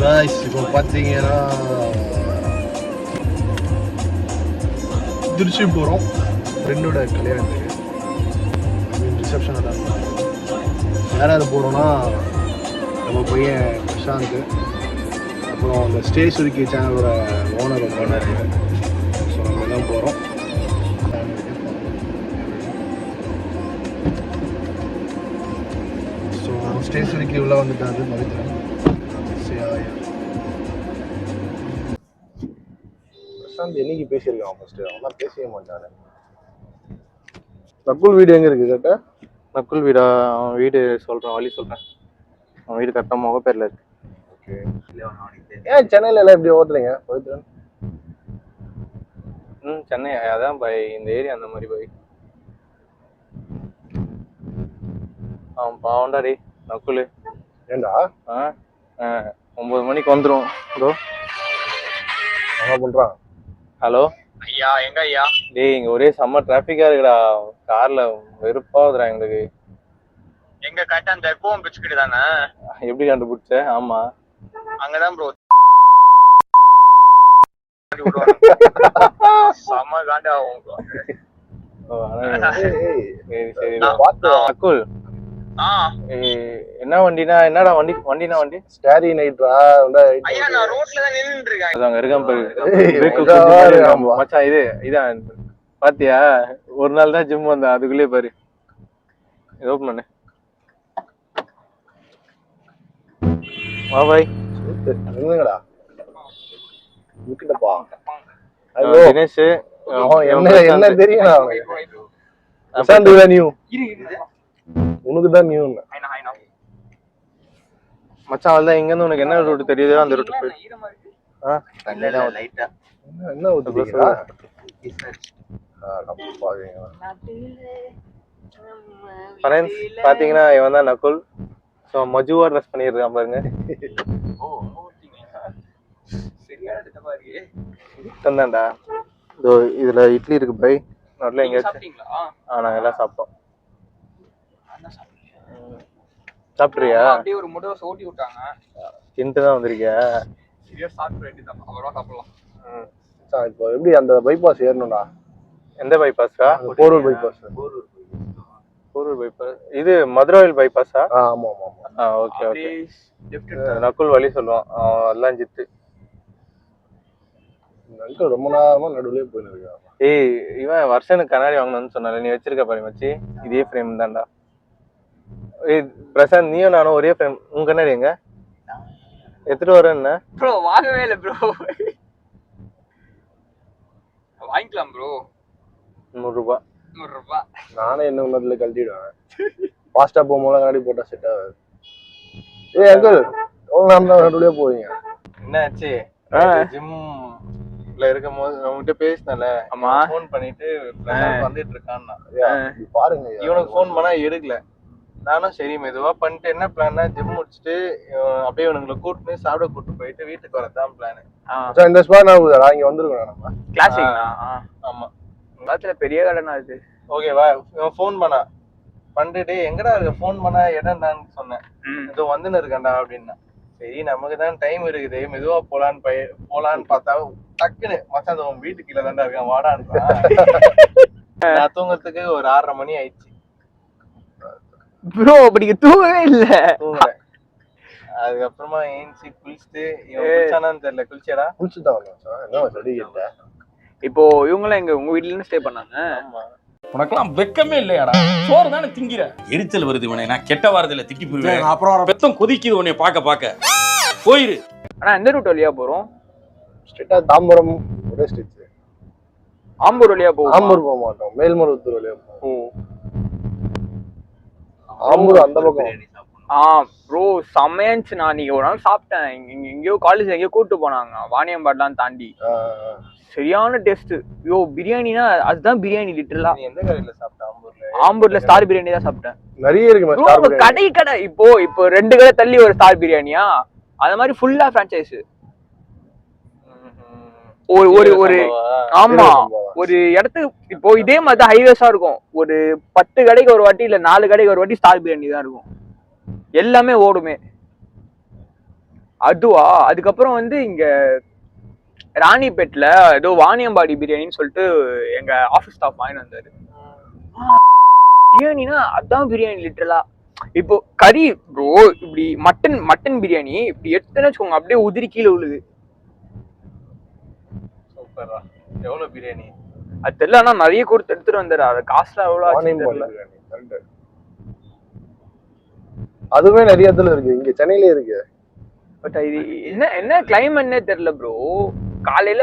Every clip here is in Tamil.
காய்ஸ் இப்போ பார்த்தீங்கன்னா திருச்சி போகிறோம் ஃப்ரெண்டோட கல்யாணத்துக்கு. ரிசப்ஷன் தான் யாராவது போகிறோம்னா நம்ம பையன் பிரசாந்த். அப்புறம் அந்த ஸ்டே சுருக்கி சேனலோட ஓனர் ஓனர் ஸோ நம்ம தான் போகிறோம் ஸோ ஸ்டே சுருக்கி உள்ள வந்துட்டாரு பவித்ரன் பிரசாந்த் என்னைக்கு பேசியிருக்கான் ஃபர்ஸ்ட் அவன் பேசவே மாட்டானே. நக்குல் வீடு எங்க இருக்கு கேட்ட? நக்குல் வீடா? அவன் வீடு சொல்றேன் வழி சொல்றேன். அவன் வீடு கரெக்டாக முகப்பேர்ல இருக்கு. ஓகே. ஏன் சென்னையில எல்லாம் இப்படி ஓட்டுறீங்க பவித்ரன்? ம் சென்னை அதான் பை இந்த ஏரியா அந்த மாதிரி பை. அவன் பாவண்டா டேய் நக்குல். ஏண்டா ஆ. ஆ, ஒன்பது மணிக்கு வந்துடும் இதோ. என்ன பண்றான் ஹலோ? ஐயா எங்க ஐயா? டேய் இங்க ஒரே செம்ம டிராஃபிக்கா இருக்குடா. கார்ல வெறுப்பாகுதுடா எங்களுக்கு. எங்க கரெக்டா அந்த கோவம் பிச்சுக்கிட்டு தானே? எப்படி கண்டுபிடிச்ச? ஆமா. அங்கதான் ப்ரோ செம்ம காண்டா சரி சரி பார்த்து நக்குல் ஆ ஏய், என்ன வண்டினா என்னடா வண்டி வண்டினா வண்டி? ஸ்டாரி நைட்ரா ஐயா நான் ரோட்ல தான் நின்னுட்டு இருக்கேன் அங்க இருக்கான் பாரு. மச்சான் இது இதான் பாத்தியா? ஒரு நாள் தான் ஜிம் வந்தேன் அதுக்குள்ளே பாரு. இது ஓப்பன் பண்ணு. வா பாய் அஹ் ஹலோ தினேஷ் என்ன என்ன தெரியும் நியூ உனக்கு தான் நியூ. மச்சான் அவள் தான் இருந்து உனக்கு என்ன ரூட் தெரியுதோ அந்த ரூட் போய் ஆ? என்ன என்ன ஊத்துறீங்களா பாருங்க ஃப்ரெண்ட்ஸ் பாத்தீங்கன்னா. இவன் தான் நகுல். ஸோ மஜுவா ட்ரெஸ் பண்ணியிருக்கான் பாருங்க. தந்தாண்டா இதோ இதுல இட்லி இருக்கு பை நடுல எங்கேயாச்சும் சாப்பிட்டீங்களா? ஆ நாங்க எல்லாம் சாப்பிட்டோம். சாப்பிட்றியா? அப்படியே ஒரு முட்டை தோசை ஊட்டி விட்டாங்க. தின்ட்டு தான் வந்திருக்கியா? சரியா சாப்பிட வேண்டியதான் அப்புறம் சாப்பிடலாம். மச்சான், இப்போ எப்படி அந்த பைபாஸ் ஏறணும்டா? எந்த பைபாஸ்க்கா போரூர் பைபாஸ் போரூர் பைபாஸ் இது மதுராவில் பைபாஸா ஆமா ஆமா ஆமா. ஆ ஓகே ஓகே நக்குல் வழி சொல்லுவான். எல்லாம் ஜித்து அங்கிள் ரொம்ப நேரமா நடுவுலயே போயின்னு இருக்கான். ஏய் இவன் வருஷனுக்கு கண்ணாடி வாங்கணும்னு சொன்னால நீ வச்சிருக்க பாரு மச்சி. இதே ஃப்ரேம் தான்டா. ஏய் பிரசாந்த் நீயும் நானும் ஒரே ஃப்ரேம் உன் கண்ணாடி எங்க? எடுத்துட்டு வரேன் ப்ரோ வாங்கவே இல்லை ப்ரோ வாங்கிக்கலாம் ப்ரோ நூறுரூபா. நூறு ரூபாய் நானே என்ன ஒன்றதுல கழட்டிடுவேன். ஃபாஸ்டா போகும்போது கண்ணாடி போட்டா செட் ஆகாது. ஏய் அங்கிள் நேரம் தான் நடுவுலயே போவீங்க. என்னாச்சு? ஜிம்ல இருக்கும் போது உங்ககிட்ட பேசினல ஆமா. ஃபோன் பண்ணிட்டு வந்துட்டு இருக்கான்னா. பாருங்க. இவனுக்கு ஃபோன் பண்ணா எடுக்கல. நானும் சரி மெதுவா பண்ணிட்டு என்ன பிளான்னா ஜிம் முடிச்சுட்டு அப்படியே இவனுங்களை கூட்டு சாப்பிட கூட்டு போயிட்டு வீட்டுக்கு வரதான் பிளான் இந்த ஸ்பாட் நான் இங்க வந்துருக்கேன் நம்ம. கிளாசிக்னா ஆமா. காலத்துல பெரிய கடைனா அது? ஓகேவா இவன் ஃபோன் பண்ணா. பண்ணிட்டு எங்கடா இருக்க? ஃபோன் பண்ணா இடம்டான்னு சொன்னேன். இதோ வந்துன்னு இருக்கேன்டா அப்படின்னா. சரி நமக்கு தான் டைம் இருக்குது. மெதுவா போலான்னு பய போலான்னு பார்த்தா டக்குன்னு மச்சான் உன் வீட்டு கீழே தான்டா இருக்கான். வாடான்னு நான் தூங்குறதுக்கு ஒரு ஆறரை மணி ஆயிடுச்சு. ப்ரோ அப்படி தூங்கவே இல்ல. அதுக்கப்புறமா ஏஞ்சி குளிச்சுட்டு குளிச்சானான்னு தெரியல. குளிச்சடா? குளிச்சு தான் வந்தேன் மச்சான். என்ன சரி கேட்டேன் இப்போ இவங்களாம் எங்க? உங்க வீட்ல இருந்து ஸ்டே பண்ணாங்க? ஆமா. உனக்கெல்லாம் வெக்கமே இல்லையாடா. சோறு தானே திங்கிற. எரிச்சல் வருது இவனை. நான் கெட்ட வாரத்துல திட்டி போயிருவேன் அப்புறம் பெத்தம் கொதிக்குது உன்னை பார்க்க பார்க்க. போயிரு. ஆனா எந்த ரூட் வழியா போறோம்? ஸ்ட்ரெயிட்டா தாம்பரம் ஒரே ஸ்ட்ரிச் ஆம்பூர் வழியா போவோம்? ஆம்பூர் போக மாட்டோம். மேல்மருவத்தூர் வழியா போவோம். ஆம்பூர் அந்த பக்கம். ஆ ப்ரோ செம்மையாச்சு நான் நீங்க ஒரு நாள் சாப்பிட்டேன். எங்கேயோ காலேஜ் எங்கேயோ கூட்டு போனாங்க. வாணியம்பாட்லாம் தாண்டி. சரியான டேஸ்ட் யோ பிரியாணினா அதுதான் பிரியாணி லிட்டரலா எந்த கடையில சாப்பிட்ட ஆம்பூர்ல? ஆம்பூர்ல ஸ்டார் பிரியாணி தான் சாப்பிட்டேன். நிறைய இருக்கு. கடை கடை. இப்போ இப்போ ரெண்டு கடை தள்ளி ஒரு ஸ்டார் பிரியாணியா? அது மாதிரி ஃபுல்லா பிரான்ச்சைஸ் ஒரு ஒரு ஒரு ஆமா. ஒரு இடத்துக்கு இப்போ இதே மாதிரி தான் ஹைவேஸா இருக்கும். ஒரு பத்து கடைக்கு ஒரு வாட்டி இல்ல நாலு கடைக்கு ஒரு வாட்டி ஸ்டார் பிரியாணி தான் இருக்கும். எல்லாமே ஓடுமே. அதுவா? அதுக்கப்புறம் வந்து இங்க ராணிப்பேட்ல ஏதோ வாணியம்பாடி பிரியாணின்னு சொல்லிட்டு எங்க ஆபீஸ் ஸ்டாஃப் வாங்கிட்டு வந்தாரு. பிரியாணினா அதான் பிரியாணி லிட்டரலா இப்போ கறி ப்ரோ இப்படி மட்டன் மட்டன் பிரியாணி இப்படி எடுத்துன்னு வச்சுக்கோங்க அப்படியே உதிரி கீழே விழுது. சூப்பரா எவ்வளவு பிரியாணி? அது தெரியல ஆனா நிறைய கொடுத்து எடுத்துட்டு வந்தாரு. அது காசுல எவ்வளவு தெரியல. அதுவே நிறைய இடத்துல இருக்கு. இங்க சென்னையிலே இருக்கு. பட் இது என்ன என்ன கிளைமேட்னே தெரியல ப்ரோ காலையில.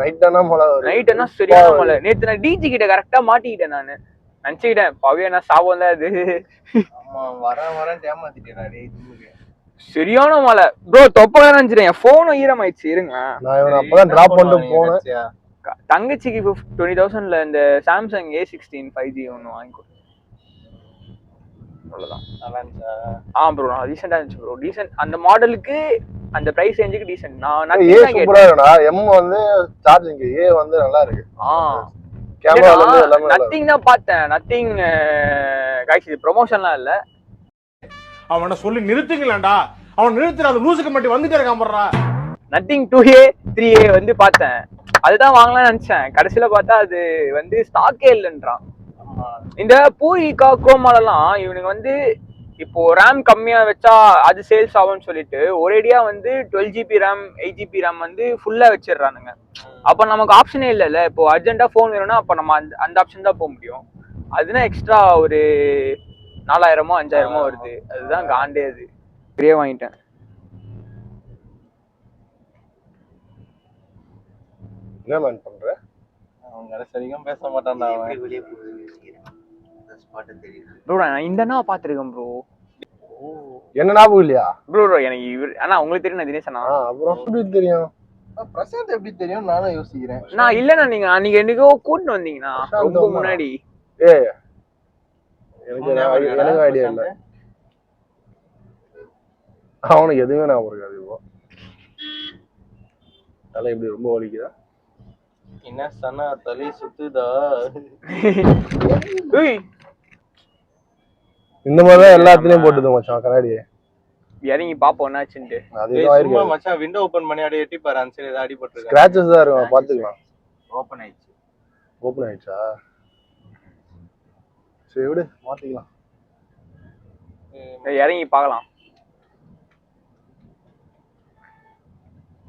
நைட் ஆனா மழை. நைட் சரியான மழை. நேத்து நான் டிஜி கிட்ட கரெக்டா மாட்டிக்கிட்டேன் நானு. நினைச்சுக்கிட்டேன் பவியா என்ன சாபம் தான் அது. ஆமா வரேன் வரேன் ஏமாத்திட்டேன் சரியான மழை. ப்ரோ தொப்ப நினைச்சிட்டேன் என் போனும் ஈரமாயிடுச்சு. இருங்க. நான் அப்பதான் டிராப் பண்ணிட்டு போனேன். தங்கச்சிக்கு டுவெண்ட்டி தௌசண்ட்ல இந்த Samsung A sixteen five G ஒன்று வாங்கி கொடு. அவ்வளோதான் நல்லா இருந்துச்சா ஆ ப்ரோ நான் ரீசெண்டாக இருந்துச்சு ப்ரோ ரீசெண்ட் அந்த மாடலுக்கு அந்த பிரைஸ் ரேஞ்சுக்கு டீசென்ட் நான் ஏ தான் கேட்டேன். சூப்பரா இருக்குடா எம் வந்து சார்ஜிங் ஏ வந்து நல்லா இருக்கு. ஆ. கேமரால இருந்து எல்லாமே நல்லா இருக்கு. நத்திங் தான் பார்த்தேன். நத்திங் காய்ச்சி இது ப்ரொமோஷன்லாம் இல்ல. அவனை சொல்லி நிறுத்துங்களேன்டா. அவன் நிறுத்துற அந்த லூசுக்கு மட்டும் வந்துட்டே இருக்கான் போடுறா Nothing two A three A வந்து பார்த்தேன். அதுதான் வாங்கலாம்னு நினைச்சேன். கடைசியில பார்த்தா அது வந்து ஸ்டாக்கே இல்லைன்றான். இந்த பூரிகா குரோமாலலாம் இவனுங்க வந்து இப்போ ரேம் கம்மியா வச்சா அது சேல்ஸ் ஆகும்னு சொல்லிட்டு ஒரேடியா வந்து twelve GB RAM eight GB RAM வந்து ஃபுல்லா வச்சிடுறானுங்க. அப்ப நமக்கு ஆப்ஷனே இல்லைல்ல. இப்போ அர்ஜென்ட்டா ஃபோன் வேணும்னா அப்ப நம்ம அந்த அந்த ஆப்ஷன் தான் போக முடியும். அதுனா எக்ஸ்ட்ரா ஒரு நாலாயிரமோ அஞ்சாயிரமோ வருது. அதுதான் காண்டே அது. பெரிய வாங்கிட்டேன். என்ன மேன் பண்ற? அவன் கடைசி வரைக்கும் பேச மாட்டான்டா ப்ரோ நான் இந்த நான் பார்த்துருக்கேன் ப்ரோ என்ன ஞாபகம் இல்லையா? ப்ரோ ப்ரோ எனக்கு இவர் ஆனா உங்களுக்கு தெரியும் நான் ஆ, அப்புறம் எப்படி தெரியும்? பிரசாந்த் எப்படி தெரியும் நானும் யோசிக்கிறேன். நான் இல்லைண்ணா நீங்க அன்னைக்கு என்னைக்கோ கூட்டிட்டு வந்தீங்கண்ணா. ரொம்ப? முன்னாடி. ஏ எனக்கு ஐடியா இல்ல அவனுக்கு எதுவுமே ஞாபகம் இருக்காது இப்போ தலை இப்படி ரொம்ப வலிக்குதா? என்ன சனா தலை சுத்துதா? இந்த மாதிரி தான் எல்லாத்துலயும் போட்டுது மச்சான் கண்ணாடி இறங்கி பாப்போம் என்னாச்சுன்ட்டு. அது சும்மா மச்சான் விண்டோ ஓபன் பண்ணி அப்படியே எட்டி பாரு அந்த சைடு ஏதாவது அடிபட்டிருக்கா ஸ்கிராச்சஸ் தான் இருக்கும் பாத்துக்கலாம் ஓபன் ஆயிடுச்சு. ஓப்பன் ஆயிடுச்சா? சரி விடு மாத்திக்கலாம். இறங்கி பார்க்கலாம்.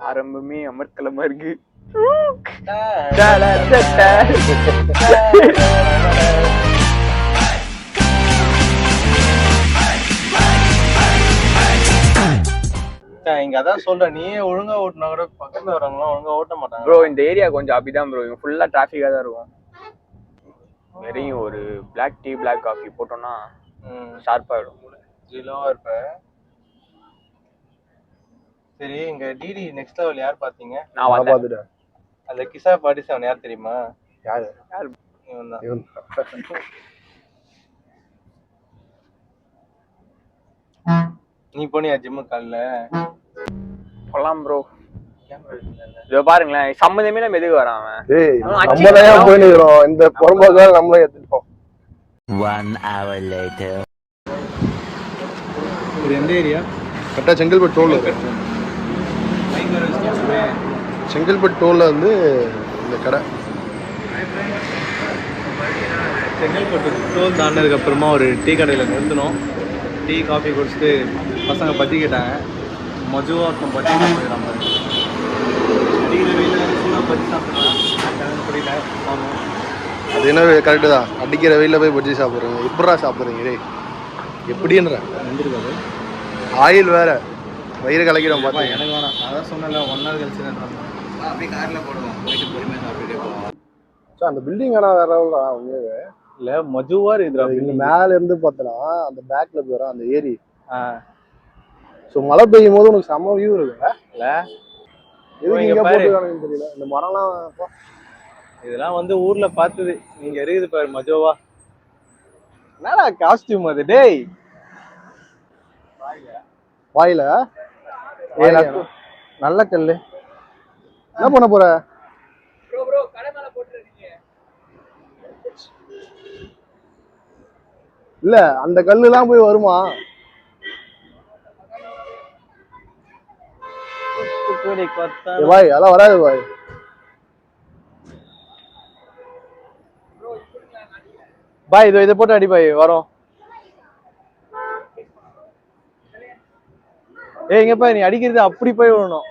ஆரம்பமே அமர்க்கலமா இருக்கு. இங்க அதான் சொல்றேன் நீயே ஒழுங்கா ஓட்டினா கூட பக்கத்துல வரவங்க ஒழுங்கா ஓட்ட மாட்டாங்க. ப்ரோ இந்த ஏரியா கொஞ்சம் அப்படிதான் ப்ரோ இங்க ஃபுல்லா டிராஃபிக்கா தான் இருக்கும். வெறும் ஒரு பிளாக் டீ பிளாக் காஃபி போட்டோம்னா ஷார்ப்பா ஆயிடும். ஜிலோவா இருப்ப சரி இங்க டிடி நெக்ஸ்ட் லெவல் யார் பாத்தீங்க நான் பாத்துட்டேன் அந்த கிசா பாடிஸ் அவன் யார் தெரியுமா? யாரு? இவன் தான் இவன் நீ போனியா ஜிம்மு காலைல? போலாம் ப்ரோ இதோ பாருங்களேன் சம்மந்தமே நம்ம எதுக்கு வரான் அவன்? இந்த புறம்போக்கால் நம்மளும் எடுத்துட்டோம் One hour later. இது எந்த ஏரியா? கரெக்டாக செங்கல்பட்டு டோல்ல இருக்கு. செங்கல்பட்டு டோல்ல வந்து இந்த கடை. செங்கல்பட்டு டோல் தாண்டினதுக்கு அப்புறமா ஒரு டீ கடையில் நிறுத்தினோம். டீ காஃபி குடிச்சிட்டு பசங்க பத்தி கேட்டாங்க. மஜுவா இருக்கும் பத்தி சாப்பிடுறாங்க அடிக்கிற வெயில சூடாக பத்தி சாப்பிடலாம் புரியல ஆமாம் அது என்ன கரெக்டு தான். அடிக்கிற வெயில போய் பஜ்ஜி சாப்பிட்றீங்க எப்படா சாப்பிட்றீங்க? டேய் எப்படின்ற? வந்துருக்காது ஆயில் வேற. வயிறு கலக்கிடும் பார்த்தீங்க எனக்கு வேணாம். அதான் சொன்னல ஒன் நாள் கழிச்சு அப்படியே காரில் போடுவோம். போயிட்டு பொறுமையாக சாப்பிட்டுட்டே போவோம். சோ, அந்த பில்டிங் ஆனால் வேற உண்மையாவே. இல்லை மஜுவா இருக்குதுடா இங்க மேல இருந்து பார்த்தனா அந்த பேக்ல போயிடும் அந்த ஏரி. ஆ. ஸோ மழை பெய்யும் போது உனக்கு செம்ம வியூ இருக்குங்க இல்ல. எதுக்கு தெரியல. இந்த மரம்லாம் இதெல்லாம் வந்து ஊர்ல பார்த்தது நீங்க இருக்குது பாரு மஜோவா. என்னடா காஸ்டியூம் அது? டேய். வாயில? நல்ல கல்லு. என்ன பண்ண போற? ப்ரோ ப்ரோ கடை மேல போட்டுருக்கீங்க இல்ல அந்த கல்லுலாம் போய் வருமா? பாய் அதெல்லாம் வராது பாய். பாய் இதோ இதை போட்டு அடி பாய். வரோம். ஏய் இங்க பாய் நீ அடிக்கிறது அப்படி போய் விடணும்.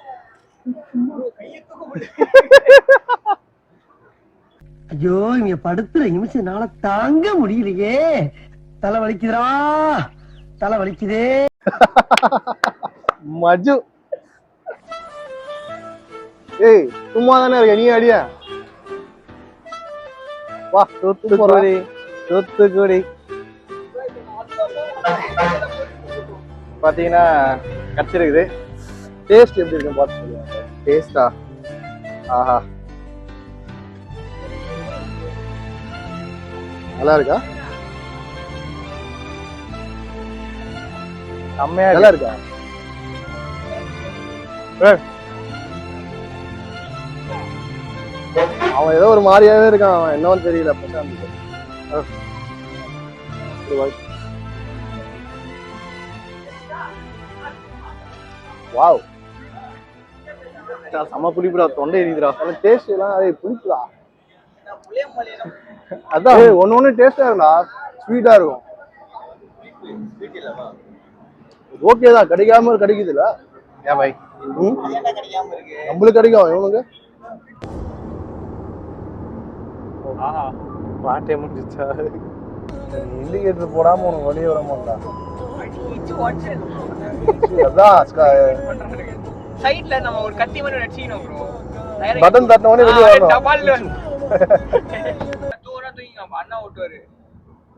ஐயோ இங்க படுத்துற நிமிஷம்னால தாங்க முடியலையே. தலை வலிக்குதுடா. தலை வலிக்குதே. மஜு. ஏய் சும்மா தானே இருக்க நீ அடியா? வா தூத்துக்குடி தூத்துக்குடி பாத்தீங்கன்னா கிடைச்சிருக்குது டேஸ்ட் எப்படி இருக்குன்னு பார்த்து சொல்லுவாங்க டேஸ்டா ஆஹா. நல்லா இருக்கா? செம்மையா நல்லா இருக்கு. அவன் ஏதோ ஒரு மாதிரியாவே இருக்கான். அவன் என்னன்னு தெரியல பிரசாந்த். வாவ். செம்ம புளிப்புடா தொண்டை எரியுதுடா. டேஸ்ட் எல்லாம் அதே புளிப்புடா அதான். ஒண்ணு ஒண்ணு டேஸ்டா இருக்கும்டா. ஸ்வீட்டா இருக்கும். ஓகே தான் கிடைக்காம கிடைக்குது இல்ல ஏன் பாய் நம்மளுக்கு கிடைக்கும் இவனுக்கு பாட்டே முடிஞ்சிச்சா? இண்டிகேட்டர் போடாம உனக்கு வெளியே வர அதான் சைடுல நம்ம ஒரு கத்தி மாதிரி அடிச்சிக்கணும் ப்ரோ பட்டன் தட்டின உடனே வெளியே வரணும். டபால்ல தூரம் தூக்கிங்க அண்ணா ஓட்டுவாரு.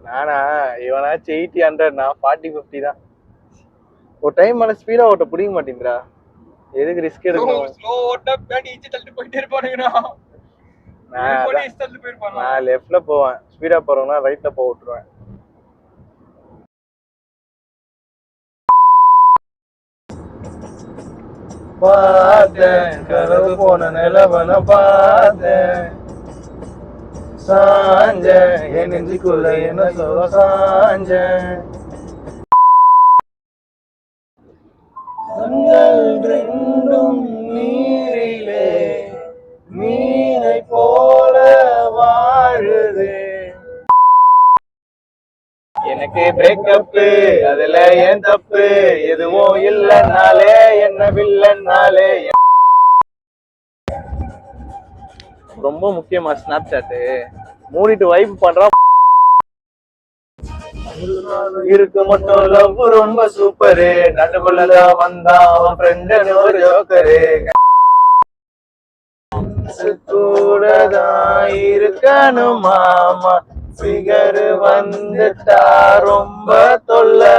நானா இவனாச்சும் எயிட்டி ஹண்ட்ரட் நான் ஃபார்ட்டி ஃபிஃப்டி தான். ஒரு டைம் மேல ஸ்பீடா ஓட்ட பிடிக்க மாட்டேங்கிறா எதுக்கு ரிஸ்க் எடுக்கணும்? ஸ்லோ ஓட்ட தள்ளிட்டு போயிட்டே இருப்பானுங்கண்ணா நான் லெஃப்ட்ல போவேன். ஸ்பீடா போறவனா ரைட்ல போக விட்டுருவேன். பார்த்தேன் கதவு போன நிலவன பார்த்தேன். சாஞ்ச என் நெஞ்சுக்குள்ள என்ன சொல்ல சாஞ்ச கண்கள் ரெண்டும் எனக்கு பிரேக்கப் அதுல ஏன் தப்பு? எதுவும் இல்லைன்னாலே என்ன வில்லன்னாலே ரொம்ப முக்கியமா ஸ்னாப் சாட்டு மூடிட்டு வைப் பண்றா. இருக்கு மட்டும் லவ் ரொம்ப சூப்பரு நடுவுலதான் வந்தா அவன் ஃப்ரெண்டு ஒரு ஜோக்கரு கூடதான் இருக்கணும் மாமா ஃபிகர் வந்துட்டா ரொம்ப தொல்லை.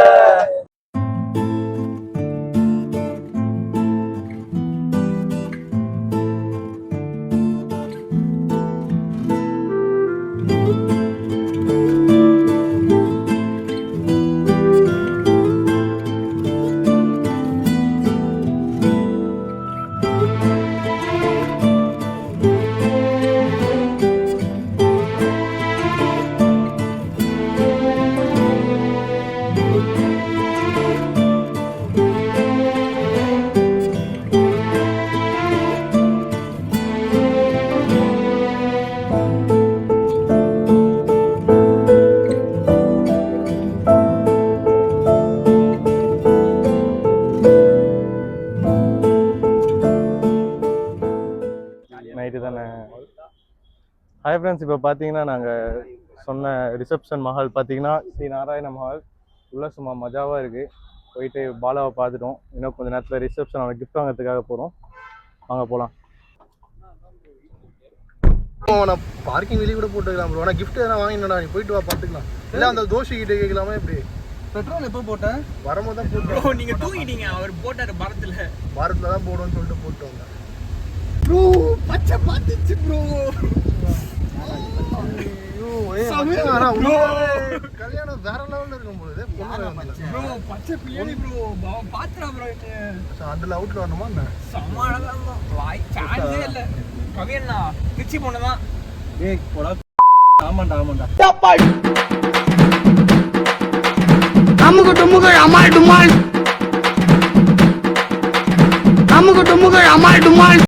ஃப்ரெண்ட்ஸ் இப்போ பார்த்தீங்கன்னா நாங்கள் சொன்ன ரிசப்ஷன் மஹால் பார்த்தீங்கன்னா ஸ்ரீ நாராயண மஹால் உள்ள சும்மா மஜாவாக இருக்குது போயிட்டு பாலாவை பார்த்துட்டோம். இன்னும் கொஞ்ச நேரத்தில் ரிசப்ஷன் அவனை கிஃப்ட் வாங்குறதுக்காக போகிறோம் வாங்க போகலாம் அவனை பார்க்கிங் வெளியே கூட போட்டுக்கலாம் ப்ரோ ஆனால் கிஃப்ட் எதனா வாங்கினடா நீ போயிட்டு வா பார்த்துக்கலாம் இல்லை அந்த தோசை கிட்ட கேட்கலாமா இப்படி பெட்ரோல் எப்போ போட்டேன்? வரும்போது தான் போட்டு ப்ரோ நீங்க தூங்கிட்டீங்க. அவர் போட்டாரு பரத்துல. வாரத்தில் தான் போடுவோம்னு சொல்லிட்டு போட்டு வந்தேன் ப்ரோ பச்சை பார்த்துச்சு ப்ரோ கல்யாணம் வேற லெவல்ல இருக்கும் பொழுது ப்ரோ பச்சை ப்ரோ பாத்துறா ப்ரோ வரணுமா என்ன? சமாளம் வாய் சான்ஸே இல்ல. கவியண்ணா திருச்சி பொண்ணுதான் ஏய் போடா. ஆமாண்டா ஆமாண்டா. அமால் டுமால். அமுக டுமுக அமால் டுமால்.